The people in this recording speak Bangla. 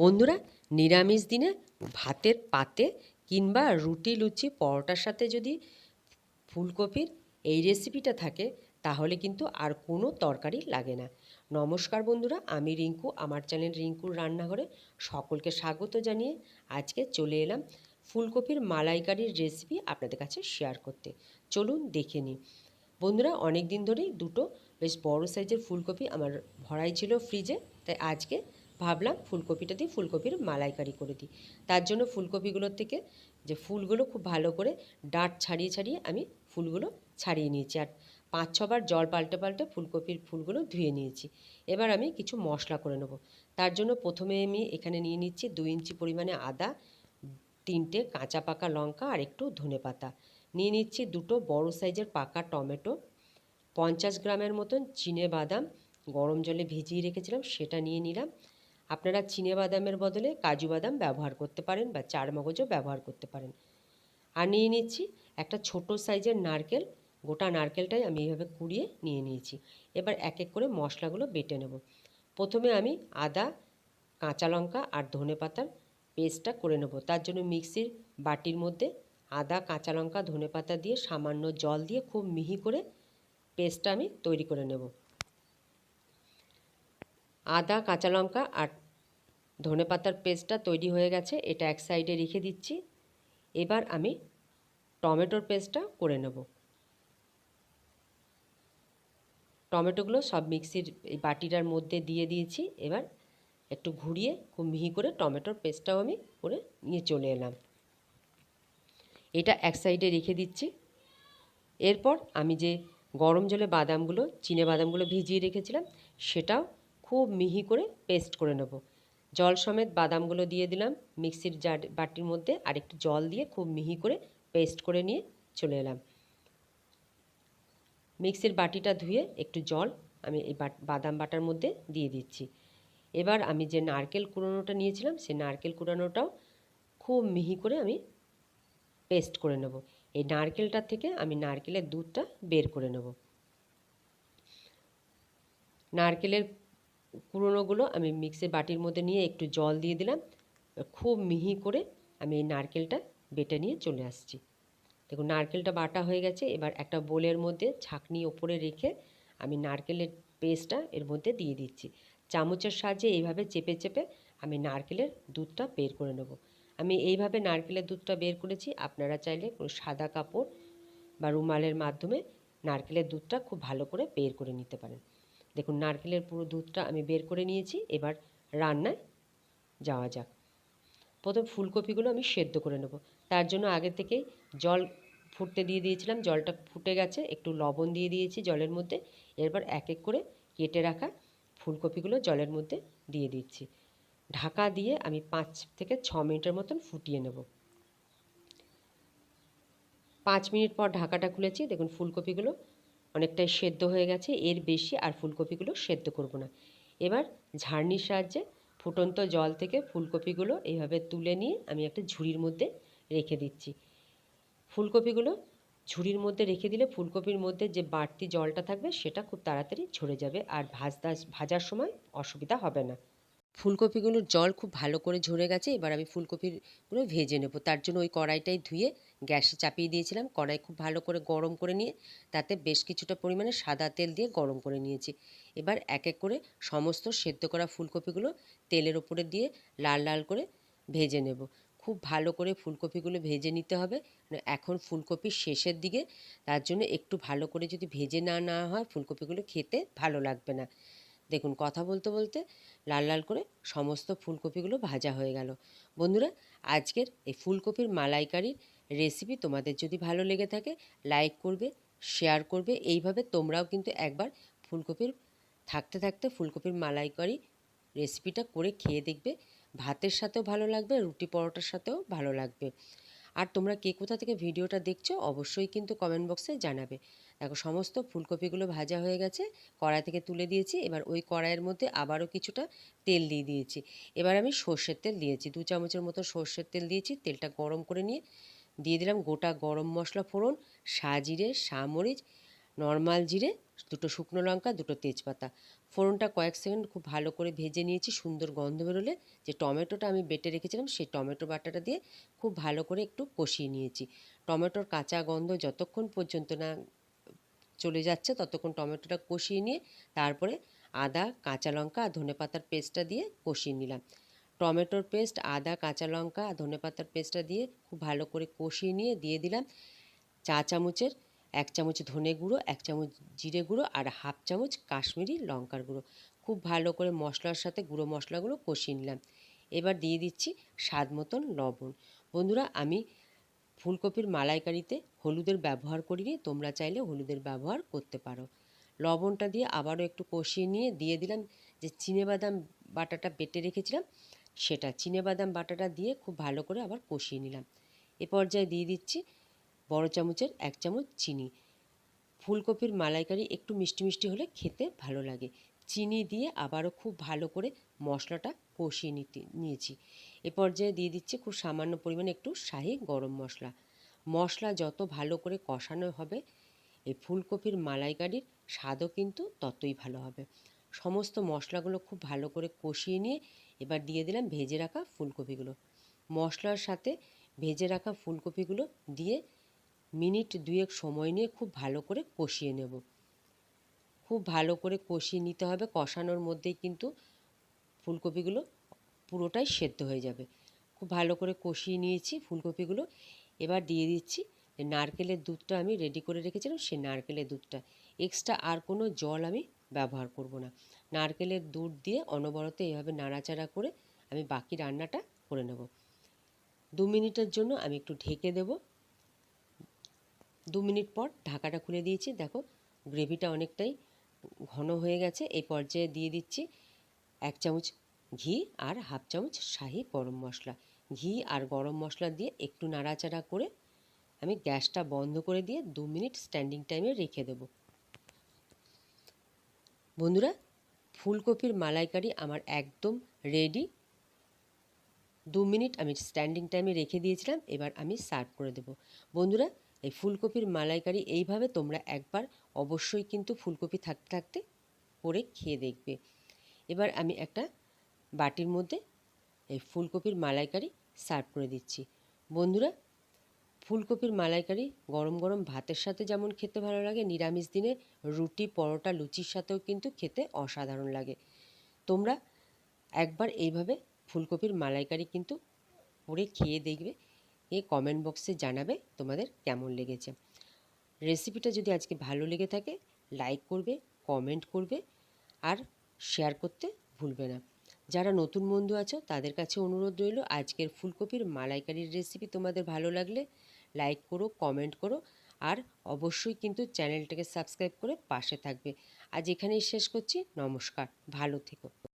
বন্ধুরা, নিরামিষ দিনে ভাতের পাতে কিংবা রুটি, লুচি, পরোটার সাথে যদি ফুলকপির এই রেসিপিটা থাকে, তাহলে কিন্তু আর কোনো তরকারি লাগে না। নমস্কার বন্ধুরা, আমি রিঙ্কু, আমার চ্যানেল রিঙ্কুর রান্নাঘরে সকলকে স্বাগত জানিয়ে আজকে চলে এলাম ফুলকপির মালাইকারির রেসিপি আপনাদের কাছে শেয়ার করতে। চলুন দেখে নিই। বন্ধুরা অনেক দিন ধরেই দুটো বেশ বড় সাইজের ফুলকপি আমার ভরাই ছিল ফ্রিজে তাই আজকে ভাবলাম ফুলকপিটা দিয়ে ফুলকপির মালাইকারি করে দিই। তার জন্য ফুলকপিগুলোর থেকে যে ফুলগুলো খুব ভালো করে ডাঁট ছাড়িয়ে ছাড়িয়ে আমি ফুলগুলো ছাড়িয়ে নিয়েছি। আর পাঁচ ছবার জল পাল্টে পাল্টে ফুলকপির ফুলগুলো ধুয়ে নিয়েছি। এবার আমি কিছু মশলা করে নেব। তার জন্য প্রথমে আমি এখানে নিয়ে নিচ্ছি দু ইঞ্চি পরিমাণে আদা, তিনটে কাঁচা পাকা লঙ্কা আর একটু ধনে পাতা। নিয়ে নিচ্ছি দুটো বড় সাইজের পাকা টমেটো, পঞ্চাশ গ্রামের মতন চিনে বাদাম, গরম জলে ভিজিয়ে রেখেছিলাম, সেটা নিয়ে নিলাম। আপনারা চিনে বাদামের বদলে কাজু বাদাম ব্যবহার করতে পারেন বা চার মগজও ব্যবহার করতে পারেন। আর নিয়ে নিচ্ছি একটা ছোট সাইজের নারকেল। গোটা নারকেলটাই আমি এইভাবে কুড়িয়ে নিয়ে নিয়েছি। এবার এক এক করে মশলাগুলো বেটে নেব। প্রথমে আমি আদা, কাঁচা লঙ্কা আর ধনে পাতার পেস্টটা করে নেব। তার জন্য মিক্সির বাটির মধ্যে আদা, কাঁচা লঙ্কা, ধনে পাতা দিয়ে সামান্য জল দিয়ে খুব মিহি করে পেস্টটা আমি তৈরি করে নেব। আদা, কাঁচা লঙ্কা আর ধনে পাতার পেস্টটা তৈরি হয়ে গেছে, এটা এক সাইডে রেখে দিচ্ছি। এবার আমি টমেটোর পেস্টটা করে নেব। টমেটোগুলো সব মিক্সির এই বাটিটার মধ্যে দিয়ে দিয়েছি। এবার একটু ঘুরিয়ে খুব মিহি করে টমেটোর পেস্টটাও আমি করে নিয়ে চলে এলাম। এটা এক সাইডে রেখে দিচ্ছি। এরপর আমি যে গরম জলে বাদামগুলো, চিনে বাদামগুলো ভিজিয়ে রেখেছিলাম, সেটাও খুব মিহি করে পেস্ট করে নেব। জল সমেত বাদামগুলো দিয়ে দিলাম। মিক্সির জার বাটির মধ্যে আর একটু জল দিয়ে খুব মিহি করে পেস্ট করে নিয়ে চলে এলাম। মিক্সির বাটিটা ধুয়ে একটু জল আমি এই বাদাম বাটার মধ্যে দিয়ে দিচ্ছি। এবার আমি যে নারকেল কুড়ানোটা নিয়েছিলাম, সেই নারকেল কুড়ানোটাও খুব মিহি করে আমি পেস্ট করে নেব। এই নারকেলটার থেকে আমি নারকেলের দুধটা বের করে নেব। নারকেলের কুড়োনোগুলো আমি মিক্সির বাটির মধ্যে নিয়ে একটু জল দিয়ে দিলাম। খুব মিহি করে আমি এই নারকেলটা বেটে নিয়ে চলে আসছি। দেখুন, নারকেলটা বাটা হয়ে গেছে। এবার একটা বোলের মধ্যে ছাকনি ওপরে রেখে আমি নারকেলের পেস্টটা এর মধ্যে দিয়ে দিচ্ছি। চামচের সাহায্যে এইভাবে চেপে চেপে আমি নারকেলের দুধটা বের করে নেব। আমি এইভাবে নারকেলের দুধটা বের করেছি। আপনারা চাইলে কোনো সাদা কাপড় বা রুমালের মাধ্যমে নারকেলের দুধটা খুব ভালো করে বের করে নিতে পারেন। দেখুন, নারকেলের পুরো দুধটা আমি বের করে নিয়েছি, এবার রান্নায় যাওয়া যাক। প্রথম ফুলকপিগুলো আমি সেদ্ধ করে নেব। তার জন্য আগে থেকেই জল ফুটতে দিয়ে দিয়েছিলাম, জলটা ফুটে গেছে, একটু লবণ দিয়ে দিয়েছি জলের মধ্যে, এরপর এক এক করে কেটে রাখা ফুলকপিগুলো জলের মধ্যে দিয়ে দিচ্ছি। ঢাকা দিয়ে আমি পাঁচ থেকে ছ মিনিটের মতন ফুটিয়ে নেব। পাঁচ মিনিট পর ঢাকাটা খুলেছি, দেখুন ফুলকপিগুলো অনেকটাই সেদ্ধ হয়ে গেছে, এর বেশি আর ফুলকপিগুলো সেদ্ধ করব না। এবার ঝাড়নির সাহায্যে ফুটন্ত জল থেকে ফুলকপিগুলো এইভাবে তুলে নিয়ে আমি একটা ঝুড়ির মধ্যে রেখে দিচ্ছি। ফুলকপিগুলো ঝুড়ির মধ্যে রেখে দিলে ফুলকপির মধ্যে যে বাড়তি জলটা থাকবে সেটা খুব তাড়াতাড়ি ঝরে যাবে আর ভাজতে, ভাজার সময় অসুবিধা হবে না। ফুলকপিগুলোর জল খুব ভালো করে ঝরে গেছে, এবার আমি ফুলকপিগুলো ভেজে নেব। তার জন্য ওই কড়াইটাই ধুয়ে গ্যাসে চাপিয়ে দিয়েছিলাম। কড়াই খুব ভালো করে গরম করে নিয়ে তাতে বেশ কিছুটা পরিমাণে সাদা তেল দিয়ে গরম করে নিয়েছি। এবার এক এক করে সমস্ত সেদ্ধ করা ফুলকপিগুলো তেলের ওপরে দিয়ে লাল লাল করে ভেজে নেব। খুব ভালো করে ফুলকপিগুলো ভেজে নিতে হবে। এখন ফুলকপির শেষের দিকে, তার জন্য একটু ভালো করে যদি ভেজে না নেওয়া হয় ফুলকপিগুলো খেতে ভালো লাগবে না। দেখুন, কথা বলতে বলতে লাল লাল করে সমস্ত ফুলকপিগুলো ভাজা হয়ে গেল। বন্ধুরা, আজকের এই ফুলকপির মালাইকারির রেসিপি তোমাদের যদি ভালো লেগে থাকে লাইক করবে শেয়ার করবে। এইভাবে তোমরাও কিন্তু একবার ফুলকপির, থাকতে থাকতে ফুলকপির মালাইকারি রেসিপিটা করে খেয়ে দেখবে। ভাতের সাথেও ভালো লাগবে, রুটি পরোটার সাথেও ভালো লাগবে। আর তোমরা কে কোথা থেকে ভিডিওটা দেখছ অবশ্যই কিন্তু কমেন্ট বক্সে জানাবে। দেখো, সমস্ত ফুলকপিগুলো ভাজা হয়ে গেছে, কড়াই থেকে তুলে দিয়েছি, এবার ওই কড়াইয়ের মধ্যে আবারও কিছুটা তেল দিয়ে দিয়েছি। এবার আমি সর্ষের তেল দিয়েছি, দু চামচের মতো সর্ষের তেল দিয়েছি, তেলটা গরম করে নিয়ে দিয়ে দিলাম গোটা গরম মশলা ফোড়ন, সাজিরে সামরিচ নর্মাল জিরে, দুটো শুকনো লঙ্কা, দুটো তেজপাতা। ফোড়নটা কয়েক সেকেন্ড খুব ভালো করে ভেজে নিয়েছি, সুন্দর গন্ধ বেরোলে। যে টমেটোটা আমি বেটে রেখেছিলাম, সেই টমেটো বাটাটা দিয়ে খুব ভালো করে একটু কষিয়ে নিয়েছি। টমেটোর কাঁচা গন্ধ যতক্ষণ পর্যন্ত না চলে যাচ্ছে, ততক্ষণ টমেটোটা কষিয়ে নিয়ে তারপরে আদা, কাঁচা লঙ্কা আর ধনে পাতার পেস্টটা দিয়ে কষিয়ে নিলাম। টমেটোর পেস্ট, আদা, কাঁচা লঙ্কা আর ধনে পাতার পেস্টটা দিয়ে খুব ভালো করে কষিয়ে নিয়ে দিয়ে দিলাম চা চামচের। এক চামচ ধনে গুঁড়ো, এক চামচ জিরে গুঁড়ো আর হাফ চামচ কাশ্মীরি লঙ্কার গুঁড়ো। খুব ভালো করে মশলার সাথে গুঁড়ো মশলাগুলো কষিয়ে নিলাম। এবার দিয়ে দিচ্ছি স্বাদ মতন লবণ। বন্ধুরা, আমি ফুলকপির মালাইকারিতে হলুদের ব্যবহার করিনি, তোমরা চাইলে হলুদের ব্যবহার করতে পারো। লবণটা দিয়ে আবারও একটু কষিয়ে নিয়ে দিয়ে দিলাম যে চিনেবাদাম বাটাটা বেটে রেখেছিলাম, সেটা চিনেবাদাম বাটাটা দিয়ে খুব ভালো করে আবার কষিয়ে নিলাম। এ পর্যায়ে দিয়ে দিচ্ছি বড় চামচের এক চামচ চিনি। ফুলকপির মালাইকারি একটু মিষ্টি মিষ্টি হলে খেতে ভালো লাগে। চিনি দিয়ে আবারও খুব ভালো করে মশলাটা কষিয়ে নিতে, নিয়েছি। এ পর্যায়ে দিয়ে দিচ্ছি খুব সামান্য পরিমাণে একটু শাহি গরম মশলা। মশলা যত ভালো করে কষানো হবে এই ফুলকপির মালাইকারির স্বাদও কিন্তু ততই ভালো হবে। সমস্ত মশলাগুলো খুব ভালো করে কষিয়ে নিয়ে এবার দিয়ে দিলাম ভেজে রাখা ফুলকপিগুলো। মশলার সাথে ভেজে রাখা ফুলকপিগুলো দিয়ে মিনিট দুয়েক সময় নিয়ে খুব ভালো করে কষিয়ে নেব। খুব ভালো করে কষিয়ে নিতে হবে। কষানোর মধ্যেই কিন্তু ফুলকপিগুলো পুরোটাই সেদ্ধ হয়ে যাবে। খুব ভালো করে কষিয়ে নিয়েছি ফুলকপিগুলো। এবার দিয়ে দিচ্ছি নারকেলের দুধটা আমি রেডি করে রেখেছিলাম সেই নারকেলের দুধটা। এক্সট্রা আর কোনো জল আমি ব্যবহার করব না। নারকেলের দুধ দিয়ে অনবরত এভাবে নাড়াচাড়া করে আমি বাকি রান্নাটা করে নেব। দু মিনিটের জন্য আমি একটু ঢেকে দেব। দু মিনিট পর ঢাকাটা খুলে দিয়েছি। দেখো, গ্রেভিটা অনেকটাই ঘন হয়ে গেছে। এই পর্যায়ে দিয়ে দিচ্ছি এক চামচ ঘি আর হাফ চামচ শাহি গরম মশলা। ঘি আর গরম মশলা দিয়ে একটু নাড়াচাড়া করে আমি গ্যাসটা বন্ধ করে দিয়ে দু মিনিট স্ট্যান্ডিং টাইমে রেখে দেব। বন্ধুরা, ফুলকপির মালাইকারি আমার একদম রেডি। দু মিনিট আমি স্ট্যান্ডিং টাইমে রেখে দিয়েছিলাম, এবার আমি সার্ভ করে দেব। বন্ধুরা এই ফুলকপির মালাইকারি এইভাবে তোমরা একবার অবশ্যই কিন্তু ফুলকপি থাকতে থাকতে করে খেয়ে দেখবে। এবার আমি একটা বাটির মধ্যে এই ফুলকপির মালাইকারি সার্ভ করে দিচ্ছি। বন্ধুরা, ফুলকপির মালাইকারি গরম গরম ভাতের সাথে যেমন খেতে ভালো লাগে, নিরামিষ দিনে রুটি, পরোটা, লুচির সাথেও কিন্তু খেতে অসাধারণ লাগে। তোমরা একবার এইভাবে ফুলকপির মালাইকারি কিন্তু করে খেয়ে দেখবে। এ কমেন্ট বক্সে জানাবে তোমাদের কেমন লেগেছে। রেসিপিটা যদি আজকে ভালো লেগে থাকে লাইক করবে কমেন্ট করবে, আর শেয়ার করতে ভুলবে না। যারা নতুন বন্ধু আছো, তাদের কাছে অনুরোধ রইল, আজকের ফুলকপির মালাইকারির রেসিপি তোমাদের ভালো লাগলে লাইক করো কমেন্ট করো, আর অবশ্যই কিন্তু চ্যানেলটাকে সাবস্ক্রাইব করে পাশে থাকবে। আজ এখানেই শেষ করছি, নমস্কার, ভালো থেকো।